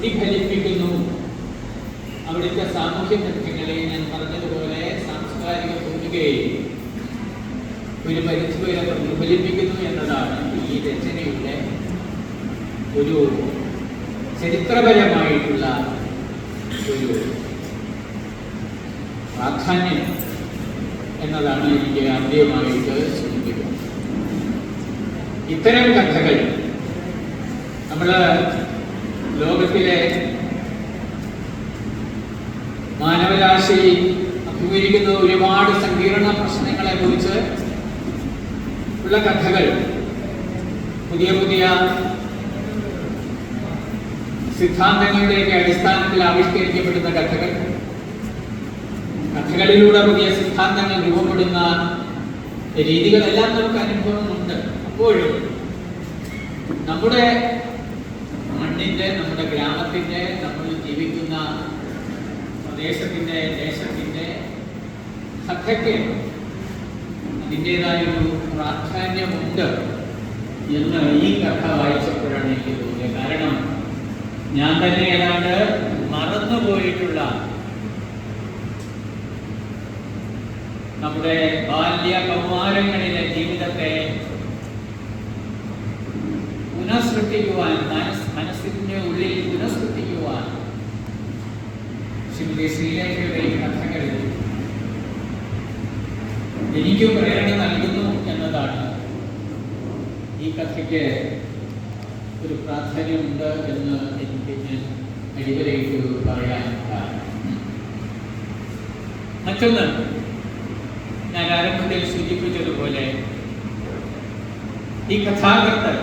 പ്രതിഫലിപ്പിക്കുന്നു. അവിടുത്തെ സാമൂഹ്യ ബന്ധങ്ങളെ ഞാൻ പറഞ്ഞതുപോലെ സാംസ്കാരിക ഭൂമികയെ ഒരു പരിധിവരെ പ്രതിഫലിപ്പിക്കുന്നു എന്നതാണ് ഈ രചനയുടെ ഒരു ചരിത്രപരമായിട്ടുള്ള ഒരു പ്രാധാന്യം എന്നതാണ് എനിക്ക് ആദ്യമായിട്ട് ചിന്തിക്കുന്നത് ഇത്തരം കഥകൾ നമ്മൾ ലോകത്തിലെ മാനവരാശി അഭിമുഖീകരിക്കുന്ന ഒരുപാട് സങ്കീർണ പ്രശ്നങ്ങളെ കുറിച്ച് ഉള്ള കഥകൾ പുതിയ പുതിയ സിദ്ധാന്തങ്ങളുടെയൊക്കെ അടിസ്ഥാനത്തിൽ ആവിഷ്കരിക്കപ്പെടുന്ന കഥകൾ. കഥകളിലൂടെ പുതിയ സിദ്ധാന്തങ്ങൾ രൂപപ്പെടുന്ന രീതികളെല്ലാം നമുക്ക് അനുഭവമുണ്ട്. അപ്പോഴും നമ്മുടെ മണ്ണിന്റെ നമ്മുടെ ഗ്രാമത്തിന്റെ നമ്മൾ ജീവിക്കുന്ന പ്രദേശത്തിന്റെ ദേശത്തിന്റെ കഥയ്ക്ക് അതിന്റെതായൊരു പ്രാധാന്യമുണ്ട് എന്ന് ഈ കഥ വായിച്ചപ്പോഴാണ് എനിക്ക് തോന്നിയത്. കാരണം ഞാൻ തന്നെ ഏതാണ്ട് മറന്നുപോയിട്ടുള്ള നമ്മുടെ ബാല്യ കൗമാരങ്ങളിലെ ജീവിതത്തെ പുനഃസൃഷ്ടിക്കുവാൻ മനസ് മനസ്സിന്റെ ഉള്ളിൽ പുനഃസൃഷ്ടിക്കുവാൻ. ശ്രീമതി ശ്രീലേഖയുടെ കഥകളിൽ എനിക്കും പ്രേരണ നൽകുന്നു എന്നതാണ്. ഈ കഥയ്ക്ക് ഒരു പ്രാധാന്യമുണ്ട് എന്ന് എനിക്ക് ഞാൻ അടിവരയിട്ട് പറയാൻ കാരണം. മറ്റൊന്ന് ഞാൻ ആരംഭത്തിൽ സൂചിപ്പിച്ചതുപോലെ ഈ കഥാകൃത്ത്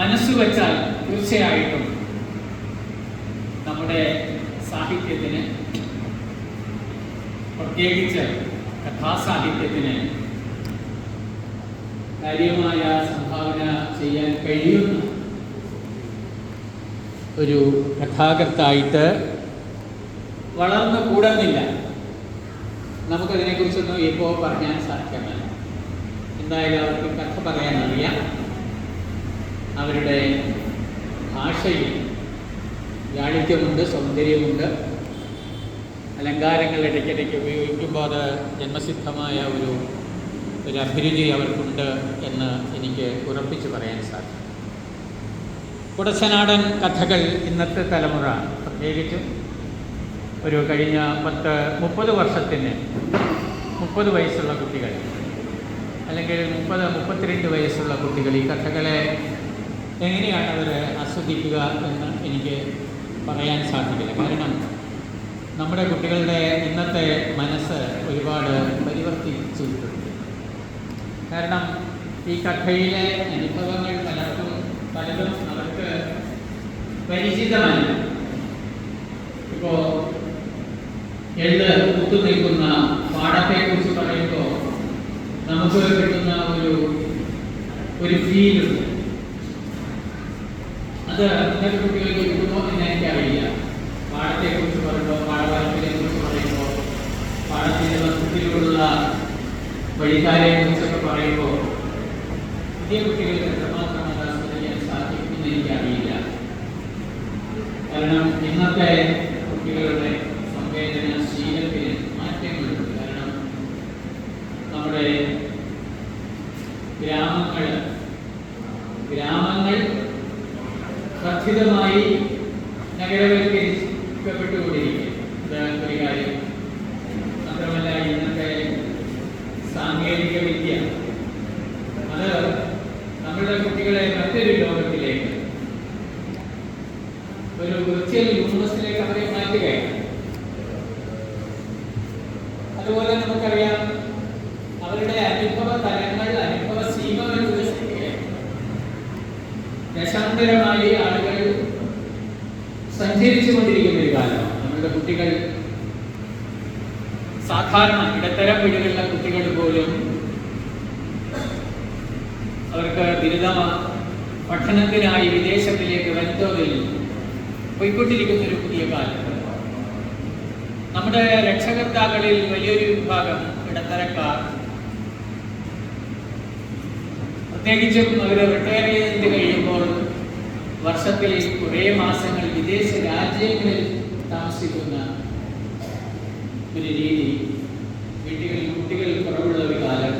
മനസ്സ് വച്ചാൽ തീർച്ചയായിട്ടും നമ്മുടെ സാഹിത്യത്തിന് പ്രത്യേകിച്ച് കഥാസാഹിത്യത്തിന് കാര്യമായ സംഭാവന ചെയ്യാൻ കഴിയുന്ന ഒരു കഥാകൃത്തായിട്ട് വളർന്നു കൂടുന്നില്ല. നമുക്കതിനെക്കുറിച്ചൊന്നും ഇപ്പോൾ പറയാൻ സാധ്യമല്ല എന്തായാലും അവർക്ക് കഥ പറയാൻ അറിയാം അവരുടെ ഭാഷയിൽ ലാളിത്യമുണ്ട് സൗന്ദര്യമുണ്ട്. അലങ്കാരങ്ങൾ ഇടയ്ക്കിടയ്ക്ക് ഉപയോഗിക്കുമ്പോൾ അത് ജന്മസിദ്ധമായ ഒരു ഒരു അഭിരുചി അവർക്കുണ്ട് എന്ന് എനിക്ക് ഉറപ്പിച്ച് പറയാൻ സാധിക്കും. കുടച്ചനാടൻ കഥകൾ ഇന്നത്തെ തലമുറ. പ്രത്യേകിച്ച് ഒരു കഴിഞ്ഞ പത്ത് മുപ്പത് വർഷത്തിന് മുപ്പത് വയസ്സുള്ള കുട്ടികൾ അല്ലെങ്കിൽ മുപ്പത് മുപ്പത്തിരണ്ട് വയസ്സുള്ള കുട്ടികൾ ഈ കഥകളെ എങ്ങനെയാണ് അവർ ആസ്വദിക്കുക എന്ന് എനിക്ക് പറയാൻ സാധിക്കില്ല. കാരണം നമ്മുടെ കുട്ടികളുടെ ഇന്നത്തെ മനസ്സ് ഒരുപാട് പരിവർത്തിച്ചിട്ടുണ്ട് കാരണം ഈ കഥയിലെ അനുഭവങ്ങൾ പലർക്കും പലതും അവർക്ക് പരിചിതമല്ല. ഇപ്പോ എള്ള് കുത്തു നിൽക്കുന്ന പാടത്തെക്കുറിച്ച് പറയുമ്പോൾ നമുക്ക് കിട്ടുന്ന ഒരു ഒരു ഫീലുണ്ട് അത് ഇന്നത്തെ കുട്ടികൾക്ക് കിട്ടുമോ എന്ന് എനിക്കറിയില്ല പാടത്തെക്കുറിച്ച് പറയുമ്പോൾ പാടവരപ്പിനെ കുറിച്ച് പറയുമ്പോൾ പാടത്തിന്റെ വസ്തുക്കളിലുള്ള വഴിക്കാരെ കുറിച്ചൊക്കെ പറയുമ്പോൾ പുതിയ കുട്ടികൾക്ക് എത്രമാത്രം അത് ആസ്വദിക്കാൻ സാധിക്കുമെന്ന് കാരണം ഇന്നത്തെ കുട്ടികളുടെ കഥിതമായി നഗരവൽക്കരിക്കപ്പെട്ടുകൊണ്ടിരിക്കുക ഇത് ഒരു കാര്യം. മാത്രമല്ല ഇന്നത്തെ സാങ്കേതിക വിദ്യ അത് നമ്മുടെ കുട്ടികളെ മറ്റൊരു ലോകത്തിലേക്ക് ഒരു വിർച്വൽ യൂണിവേഴ്സിലേക്ക് അവരെ മാറ്റുകയാണ്. അതുപോലെ നമുക്കറിയാം അവരുടെ അനുഭവ തലങ്ങൾ അനുഭവ സീമകൾ ദശാന്തരമായി സഞ്ചരിച്ചു കൊണ്ടിരിക്കുന്ന ഒരു കാലമാണ്. നമ്മളുടെ കുട്ടികൾ സാധാരണ ഇടത്തരം വീടുകളിലെ കുട്ടികൾ പോലും അവർക്ക് ബിരുദ പഠനത്തിനായി വിദേശത്തിലേക്ക് വൻതോതിൽ പോയിക്കൊണ്ടിരിക്കുന്ന ഒരു പുതിയ കാലം. നമ്മുടെ രക്ഷകർത്താക്കളിൽ വലിയൊരു വിഭാഗം ഇടത്തരക്കാർ പ്രത്യേകിച്ചും അവർ റിട്ടയർ ചെയ്ത് കഴിയുമ്പോൾ വർഷത്തിൽ കുറേ മാസങ്ങൾ വിദേശ രാജ്യങ്ങളിൽ താമസിക്കുന്ന ഒരു രീതി വീട്ടുകളിൽ കുട്ടികൾ കുറവുള്ള ഒരു കാലം